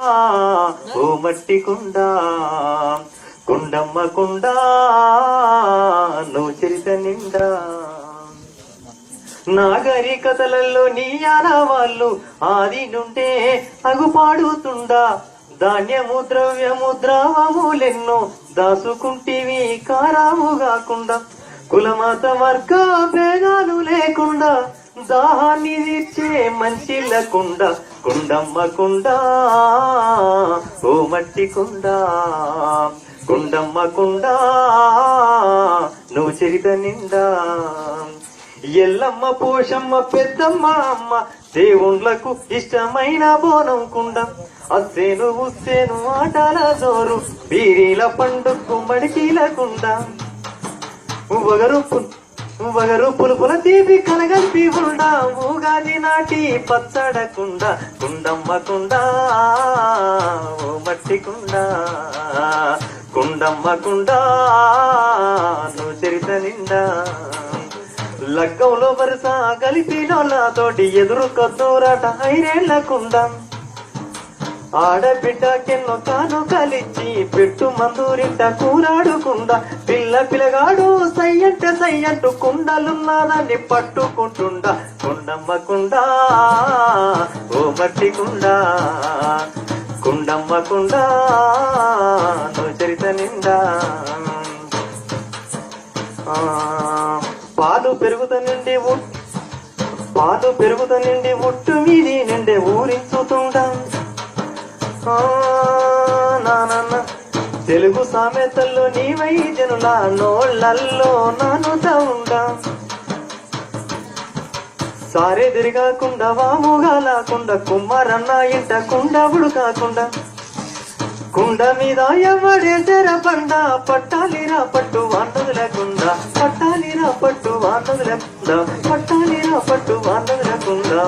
ఓ మట్టి కుండ కుండమ్మ కుండ నువ్వు చరిత నిండా. నాగరికతలలో నీ ఆనవాళ్ళు ఆది నుండే అగుపాడుతుండా. ధాన్యము ద్రవ్యము ద్రావములెన్నో దాసుకుంటివి కారాము కాకుండా కులమత వర్గ భేదాలు లేకుండా దాహాన్ని తీర్చే కుండ కుండమ్మ కుండ ఓ మట్టి కుండ కుండమ్మ కుండ నువ్వు చరిత నిండా. ఎల్లమ్మ పోషమ్మ పెద్దమ్మ అమ్మ దేవుళ్ళకు ఇష్టమైన బోనం కుండ. అస్సేను ఉస్సేను ఆటల జోరు బీరీల పండుకు మడికీల కుండ. వగరు వగరు పులుపుల తీపి కలగంపి ఉండ ఊగాది నాటి పచ్చడకుండ కుండమ్మ కుండ ఓ మట్టి కుండ కుండమ్మ కుండ నువ్వు చరిత నిండా. లగ్గంలో వరుస కలిపినోళ్ళతోటి ఎదురు కొద్దూరట ఐరేళ్ళకుండా ఆడబిడ్డకెన్నో తాను కలిచి పెట్టు మందూరింట కూరాడుకుందా. పిల్ల పిల్లగాడు సయ్యంటే సయ్యంటూ కుండలున్నానని పట్టుకుంటుండా. కుండమ్మ కుండ ఓ మట్టి కుండా కుండమ్మ కుండ నువ్వు చరిత నిండా. పాలు పెరుగుత నుండి పాలు పెరుగుత నుండి ఒట్టు మీది నిండే ఊరించుతుండా. తెలుగు సామెతల్లో నీవై జనుల నోళ్ళల్లో నానుతా ఉండా సారే తిరిగాకుండా వాముగా లాకుండా కుమ్మరన్న ఇంట కుండవుడు కాకుండా. కుండ మీద ఎవడేసర బండ పట్టాలిరా పట్టు వాండదు లేకుండా పట్టాలిరా పట్టు వాండదు లేకుండా పట్టాలిరా పట్టు వాండదు లేకుండా